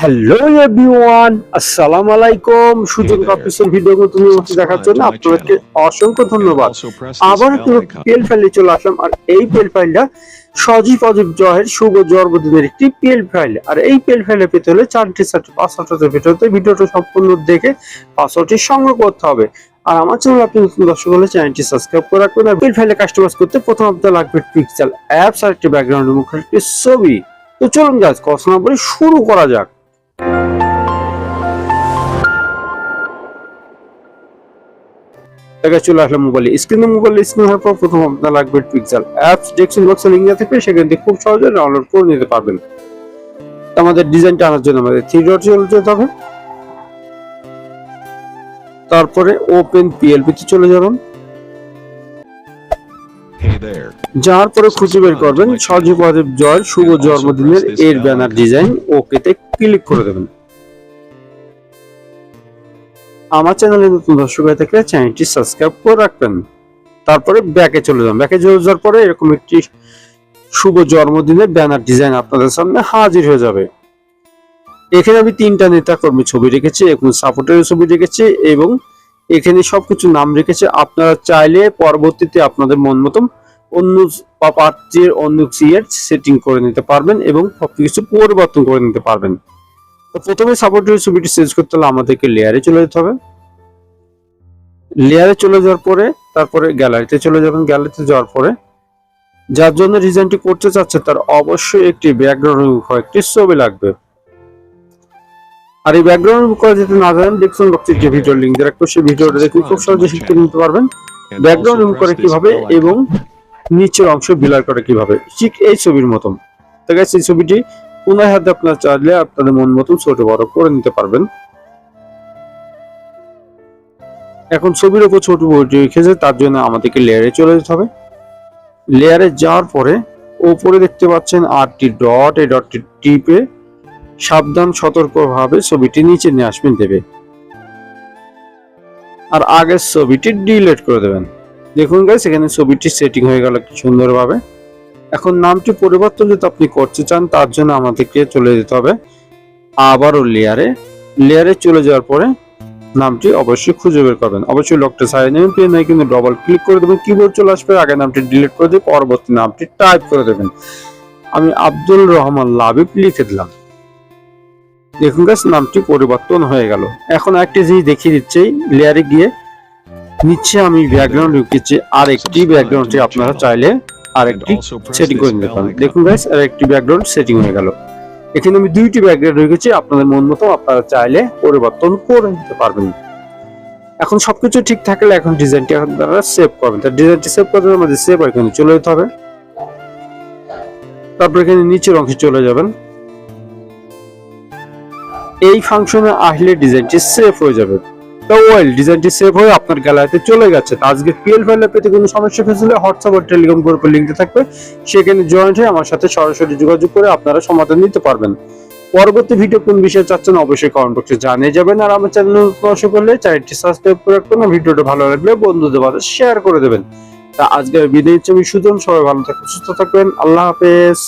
Hello everyone আসসালামু আলাইকুম Sujan কাপিসের video তুমি আমাকে দেখার জন্য আপনাদেরকে অসংখ্য ধন্যবাদ। আবার পিএল ফাইলে চলে আসলাম আর এই পিএল ফাইলটা সজীব অজীব জয়ের শুভ জন্মদিনের একটি পিএল ফাইল আর এই পিএল ফাইলে পেতে হলে চারটি চারটি পাসওয়ার্ডের ভিডিওতে ভিডিওটা সম্পূর্ণ দেখে পাসওয়ার্ডটি সংগ্রহ করতে হবে। আর আমার চ্যানেল আপনি নতুন দর্শক হলে চ্যানেলটি সাবস্ক্রাইব করে রাখবেন আর পিএল ফাইলে কাস্টমাইজ করতে প্রথম আপনার লাগবে পিক্সেল অ্যাপস আর একটি ব্যাকগ্রাউন্ড মুখের একটি ছবি। তো চলুন গাছ কথা না বলে শুরু করা যাক। দেখা চলে আসলাম মোবাইলে স্ক্রিনে মোবাইল স্ক্রিন হওয়ার পর প্রথম আপনার লাগবে পিক্সেল অ্যাপস ডেস্কটপ বক্সে লিঙ্ক থাকবে, সেখান থেকে খুব সহজে ডাউনলোড করে নিতে পারবেন। আমাদের ডিজাইনটা আনার জন্য আমাদের থ্রি ডট চলে যেতে হবে। তারপরে ওপেন পিএলপি তে চলে যাবেন। পরে খুঁজে বের করবেন শুভ জন্মদিনের এর ব্যানার ডিজাইন ওকেতে ক্লিক করে দেবেন। আমার চ্যানেলে নতুন দর্শক হয়ে থাকলে চ্যানেলটি সাবস্ক্রাইব করে রাখবেন। তারপরে ব্যাকে চলে যান। ব্যাকে চলে যাওয়ার পরে এরকম একটি শুভ জন্মদিনের ব্যানার ডিজাইন আপনাদের সামনে হাজির হয়ে যাবে। এখানে আমি তিনটা নেতা কর্মী ছবি রেখেছি এখন সাপোর্টের ছবি রেখেছি এবং এখানে সবকিছু নাম রেখেছে। আপনারা চাইলে পরবর্তীতে আপনাদের মন মতন অন্য পার্টির অন্য সিয়ের সেটিং করে নিতে পারবেন এবং সবকিছু পরিবর্তন করে নিতে পারবেন। তো প্রথমে সাপোর্টের ছবিটি চেঞ্জ করতে হলে আমাদেরকে লেয়ারে চলে যেতে হবে। লেয়ারে চলে যাওয়ার পরে তারপরে গ্যালারিতে চলে যাবেন। গ্যালারিতে যাওয়ার পরে যার জন্য ডিজাইনটি করতে চাচ্ছে তার অবশ্যই একটি ব্যাকগ্রাউন্ড একটি ছবি লাগবে। আর এই ব্যাকগ্রাউন্ড করা যেতে না জানেন দেখুন বক্সের যে ভিডিও লিঙ্ক রাখব সেই ভিডিওটা দেখে খুব সহজে শিখতে নিতে পারবেন। ব্যাকগ্রাউন্ড রিমুভ করে কীভাবে এবং নিচের অংশ বিলার করে কীভাবে? ঠিক এই ছবির মতন। তো গাইস এই ছবিটি পুনরায় হাতে আপনারা চাইলে আপনাদের মন মতন ছোট বড় করে নিতে পারবেন। এখন ছবির উপর ছোট বড়টি রেখেছে তার জন্য আমাদেরকে লেয়ারে চলে যেতে হবে। লেয়ারে যাওয়ার পরে উপরে দেখতে পাচ্ছেন আটটি ডট এই ডটটি টিপে সাবধান, সতর্কভাবে ছবিটি নিচে নিয়ে আসবেন, দেবে। আর আগের ছবিটি ডিলিট করে দেবেন। দেখুন গাইস এখানে ছবিটি সেটিং হয়ে গেল সুন্দরভাবে। এখন নামটি পরিবর্তন যদি আপনি করতে চান, তার জন্য আমাদেরকে চলে যেতে হবে আবারও লেয়ারে লেয়ারে চলে যাওয়ার পরে নামটি অবশ্যই খুঁজে বের করবেন। অবশ্যই লকটা সাইড নেবেন পেন নাই কিন্তু ডবল ক্লিক করে দেবেন। কিবোর্ড চলে আসবে, আগে নামটি ডিলিট করে দিয়ে পরবর্তী নামটি টাইপ করে দেবেন। আমি আব্দুল রহমান লাবিব লিখে দিলাম। দেখুন গাছ নামটি পরিবর্তন হয়ে গেল। এখন একটি জিনিস দেখিয়ে দিচ্ছে লেয়ারে গিয়ে নিচে আমি ব্যাকগ্রাউন্ড ঢুকেছি আর একটি ব্যাকগ্রাউন্ডটি আপনারা চাইলে আর And একটি সেটিং করে নিতে পারেন। দেখুন গাইস আর একটি ব্যাকগ্রাউন্ড সেটিং হয়ে গেল। এখানে আমি দুইটি ব্যাকগ্রাউন্ড রেখেছি আপনাদের মন মতো আপনারা চাইলে পরিবর্তন করে নিতে পারবেন। এখন সবকিছু ঠিক থাকলে এখন ডিজাইনটি আপনারা সেভ করবেন। তার ডিজাইনটি সেভ করতে আমাদের সেভ এখানে চলে যেতে হবে। তারপর এখানে নিচের অংশে চলে যাবেন। এই ফাংশনে আসলে ডিজাইনটি সেভ হয়ে যাবে। ওয়েল ডিজাইনটি সেভ হয়ে আপনার গ্যালারিতে চলে গেছে। আজকে ফাইলে পেতে কোনো সমস্যা ফেসলে হোয়াটসঅ্যাপ আর টেলিগ্রাম লিঙ্ক থাকবে। সেখানে জয়েন্ট হয়ে আমার সাথে সরাসরি যোগাযোগ করে আপনারা সমাধান পারবেন। পরবর্তী ভিডিও কোন বিষয়ে চাচ্ছেন অবশ্যই কমেন্ট বক্সে জানিয়ে যাবেন। আর আমার চ্যানেল করলে চ্যানেলটি সাবস্ক্রাইব করে রাখবেন ভিডিওটা ভালো লাগলে বন্ধুদের মাঝে শেয়ার করে দেবেন। তা আজকে বিদায় আমি সুজন, সবাই ভালো থাকবেন, সুস্থ থাকবেন। আল্লাহ হাফেজ।